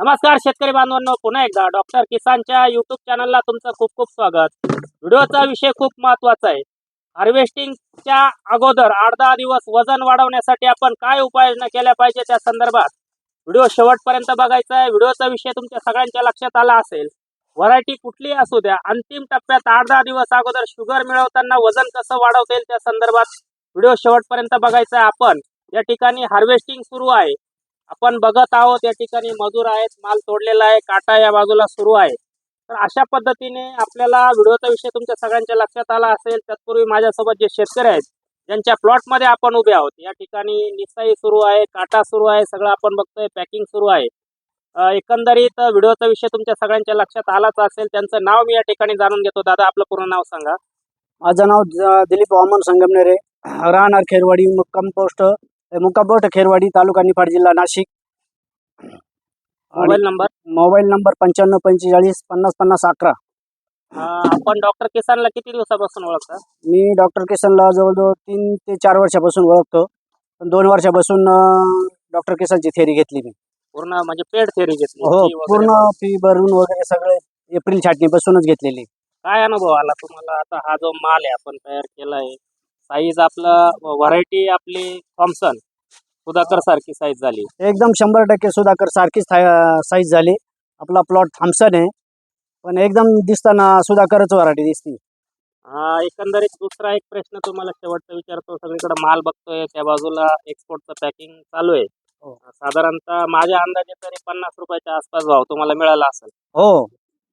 नमस्कार शेतकरी बांधवांनो पुन्हा एकदा डॉक्टर किसानच्या युट्यूब चॅनलला तुमचं खूप खूप स्वागत. व्हिडिओचा विषय खूप महत्त्वाचा आहे. हार्वेस्टिंगच्या अगोदर आठ दहा दिवस वजन वाढवण्यासाठी आपण काय उपाययोजना केल्या पाहिजे त्या संदर्भात व्हिडिओ शेवटपर्यंत बघायचा आहे. व्हिडिओचा विषय तुमच्या सगळ्यांच्या लक्षात आला असेल. व्हरायटी कुठली असू द्या अंतिम टप्प्यात आठ दहा दिवस अगोदर शुगर मिळवताना वजन कसं वाढवता येईल त्या संदर्भात व्हिडिओ शेवटपर्यंत बघायचा आहे. आपण या ठिकाणी हार्वेस्टिंग सुरू आहे. आपण बघत आहोत या ठिकाणी मजूर आहेत माल तोडलेला आहे काटा या बाजूला सुरू आहे. तर अशा पद्धतीने आपल्याला व्हिडिओचा विषय तुमच्या सगळ्यांच्या लक्षात आला असेल तत्पूर्वी माझ्यासोबत जे शेतकरी आहेत ज्यांच्या प्लॉटमध्ये आपण उभे आहोत या ठिकाणी निसाई सुरू आहे काटा सुरू आहे सगळं आपण बघतोय पॅकिंग सुरू आहे. एकंदरीत व्हिडिओचा विषय तुमच्या सगळ्यांच्या लक्षात आलाच असेल त्यांचं नाव मी या ठिकाणी जाणून घेतो. दादा आपलं पूर्ण नाव सांगा. माझं नाव दिलीप वामन संगमनेरे राहणार खेरवाडी मुक्काम पोस्ट मुक्काम पोस्ट खेरवाडी तालुका निफाड जिल्हा Nashik. Mobile number? Mobile number पंच्याण्णव पंचेचाळीस पन्नास पन्नास अकरा. आपण डॉक्टर किसानला किती दिवसापासून ओळखता? मी डॉक्टर किसनला जवळजवळ तीन ते चार वर्षापासून ओळखतो. पण दोन वर्षापासून डॉक्टर किसनची थेरी घेतली मी. पूर्ण म्हणजे पेड थेरी घेतली हो पूर्ण फी भरून वगैरे सगळे एप्रिल छाटणीपासूनच घेतलेली. काय अनुभव आला तुम्हाला? आता हा जो माल आहे आपण तयार केलाय साईज आपलं व्हरायटी आपली थॉम्सन सुधाकर सारखी साईज झाली. एकदम शंभर टक्के सुधाकर सारखीच साईज झाली. आपला प्लॉट थांबसन आहे. पण एकदम दिसताना सुधाकरच वराठी दिसती. हा एकंदरीत दुसरा एक प्रश्न तुम्हाला शेवटचा विचारतो. सगळीकडे माल बघतोय. त्या बाजूला एक्सपोर्टचं पॅकिंग चालू आहे. हो. साधारणतः माझ्या अंदाजे तरी पन्नास रुपयाच्या आसपास भाव तुम्हाला मिळाला असेल. हो.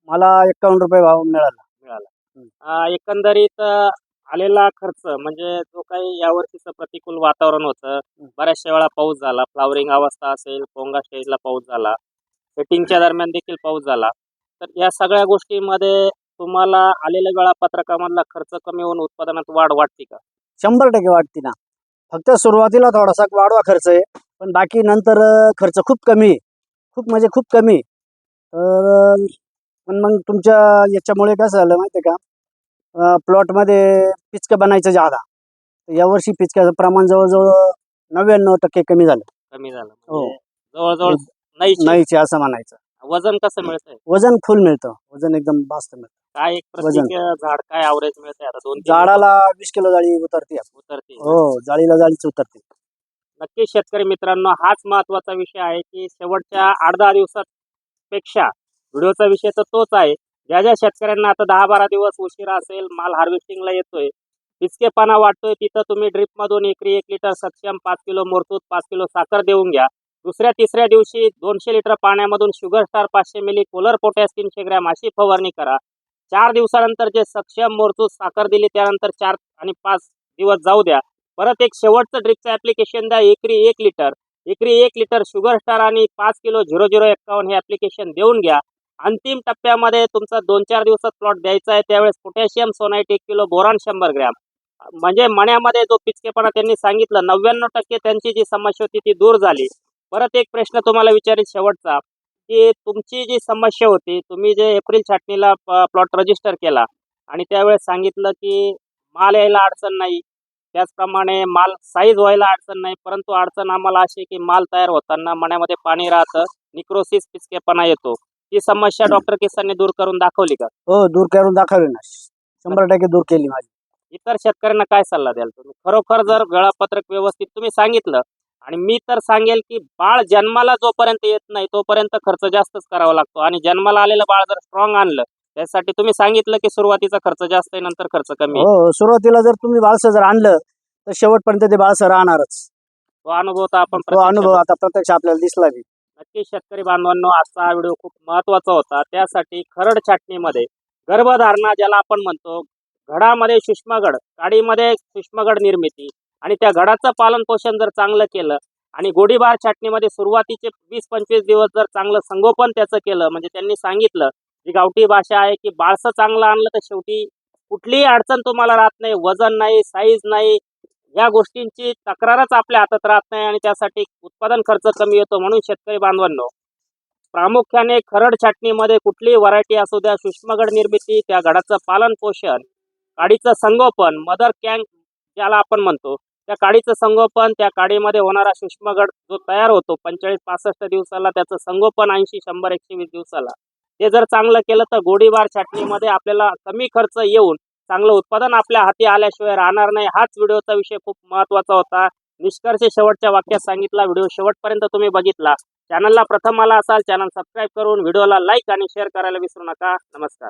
मला एक्कावन्न रुपये भाव मिळाला. मिळाला. एकंदरीत आलेला खर्च म्हणजे जो काही यावर्षीचं प्रतिकूल वातावरण होतं बऱ्याचशा वेळा पाऊस झाला. फ्लावरिंग अवस्था असेल पोंगा स्टेजला पाऊस झाला सेटिंगच्या दरम्यान देखील पाऊस झाला. तर या सगळ्या गोष्टींमध्ये तुम्हाला आलेल्या वेळापत्रकामधला खर्च कमी होऊन उत्पादनात वाढ वाटते का? शंभर टक्के वाटते ना. फक्त सुरुवातीला थोडासा वाढवा खर्च आहे पण बाकी नंतर खर्च खूप कमी खूप म्हणजे खूप कमी. तर पण मग तुमच्या याच्यामुळे कसं झालं माहिती आहे का? प्लॉटमध्ये पिचकं बनायचं जादा. यावर्षी पिचक्याचं प्रमाण जवळजवळ नव्याण्णव टक्के कमी झालं. कमी झालं. हो. म्हणजे जवळजवळ नाहीच. नाहीचे असं म्हणायचं. वजन कसं मिळतंय? वजन फुल मिळतं. वजन एकदम जास्त मिळतं. काय एक प्रत्येक झाड काय ॲव्हरेज मिळतंय आता? दोन तीन झाडाला वीस किलो जाळी उतरते. उतरते. हो जाळीला जाळीच उतरते. नक्कीच शेतकरी मित्रांनो हाच महत्त्वाचा विषय आहे की शेवटच्या आठ दहा दिवसापेक्षा व्हिडिओचा विषय तर तोच आहे. ज्या ज्या शेतकऱ्यांना आता दहा बारा दिवस उशिरा असेल माल हार्वेस्टिंगला येतोय पिचकेपणा वाटतोय तिथं तुम्ही ड्रिपमधून एकरी एक लिटर सक्षम पाच किलो मोरतूत पाच किलो साखर देऊन घ्या. दुसऱ्या तिसऱ्या दिवशी दोनशे लिटर पाण्यामधून शुगर स्टार पाचशे मिली कोलर पोटॅश तीनशे ग्रॅम अशी फवारणी करा. चार दिवसानंतर जे सक्षम मोरतूत साखर दिली त्यानंतर चार आणि पाच दिवस जाऊ द्या. परत एक शेवटचं ड्रिपचं ऍप्लिकेशन द्या एकरी एक लिटर. एकरी एक लिटर शुगर स्टार आणि पाच किलो झिरो झिरो एक्कावन्न हे ऍप्लिकेशन देऊन घ्या. अंतिम टप्प्यामध्ये तुमचा दोन चार दिवसात प्लॉट द्यायचा आहे त्यावेळेस पोटॅशियम सोनाईट एक किलो बोरान शंभर ग्रॅम म्हणजे मण्यामध्ये जो पिचकेपणा त्यांनी सांगितलं नव्याण्णव टक्के त्यांची जी समस्या होती ती दूर झाली. परत एक प्रश्न तुम्हाला विचारेल शेवटचा की तुमची जी समस्या होती तुम्ही जे एप्रिल छाटणीला प्लॉट रजिस्टर केला आणि त्यावेळेस सांगितलं की माल यायला अडचण नाही त्याचप्रमाणे माल साईज व्हायला अडचण नाही परंतु अडचण आम्हाला अशी की माल तयार होताना मण्यामध्ये पाणी राहतं निक्रोसिस पिचकेपणा येतो. ही समस्या डॉक्टर किसानने दूर करून दाखवली का? हो दूर करून दाखवली ना. शंभर टक्के दूर केली माझी. इतर शेतकऱ्यांना काय सल्ला द्याल तुम्ही? खरोखर जर वेळापत्रक व्यवस्थित तुम्ही सांगितलं आणि मी तर सांगेल की बाळ जन्माला जोपर्यंत येत नाही तोपर्यंत खर्च जास्तच करावा लागतो. आणि जन्माला आलेलं बाळ जर स्ट्रॉंग आणलं त्यासाठी तुम्ही सांगितलं की सुरुवातीचा खर्च जास्त आहे नंतर खर्च कमी आहे. हो सुरुवातीला जर तुम्ही बाळसं जर आणलं तर शेवटपर्यंत ते बाळसं राहणारच. तो अनुभव तर आपण तो प्रत्यक्ष अनुभव आता प्रत्यक्ष आपल्याला दिसला बी. नक्की शेतकरी बांधवांनो आजचा हा व्हिडिओ खूप महत्त्वाचा होता. त्यासाठी खरड छाटणीमध्ये गर्भधारणा ज्याला आपण म्हणतो घडामध्ये सूक्ष्मगड काडीमध्ये सूक्ष्मगड निर्मिती आणि त्या घडाचं पालन पोषण जर चांगलं केलं आणि गोडीबार छाटणीमध्ये सुरुवातीचे वीस पंचवीस दिवस जर चांगलं संगोपन त्याचं केलं म्हणजे त्यांनी सांगितलं जी गावठी भाषा आहे की बाळसं चांगलं आणलं तर शेवटी कुठलीही अडचण तुम्हाला राहत नाही वजन नाही साईज नाही या गोष्टींची तक्रारच आपल्या हातात राहत नाही आणि त्यासाठी उत्पादन खर्च कमी येतो म्हणून शेतकरी बांधवांनो प्रामुख्याने खरड छाटणीमध्ये कुठलीही व्हरायटी असू द्या सूक्ष्मगड निर्मिती त्या गडाचं पालन पोषण काडीचं संगोपन मदर कॅंक ज्याला आपण म्हणतो त्या काडीचं संगोपन त्या काडीमध्ये होणारा सूक्ष्मगड जो तयार होतो पंचेचाळीस पासष्ट दिवसाला त्याचं संगोपन ऐंशी शंभर एकशे वीस दिवसाला. ते जर चांगलं केलं तर गोडीबार छाटणीमध्ये आपल्याला कमी खर्च येऊन चांगलं उत्पादन आपल्या हाती आल्याशिवाय राहणार नाही. हाच व्हिडिओचा विषय खूप महत्त्वाचा होता. निष्कर्ष शेवटच्या वाक्यात सांगितला व्हिडिओ शेवटपर्यंत तुम्ही बघितला. चॅनलला प्रथम आला असाल चॅनल सबस्क्राईब करून व्हिडिओला लाईक आणि शेअर करायला विसरू नका. नमस्कार.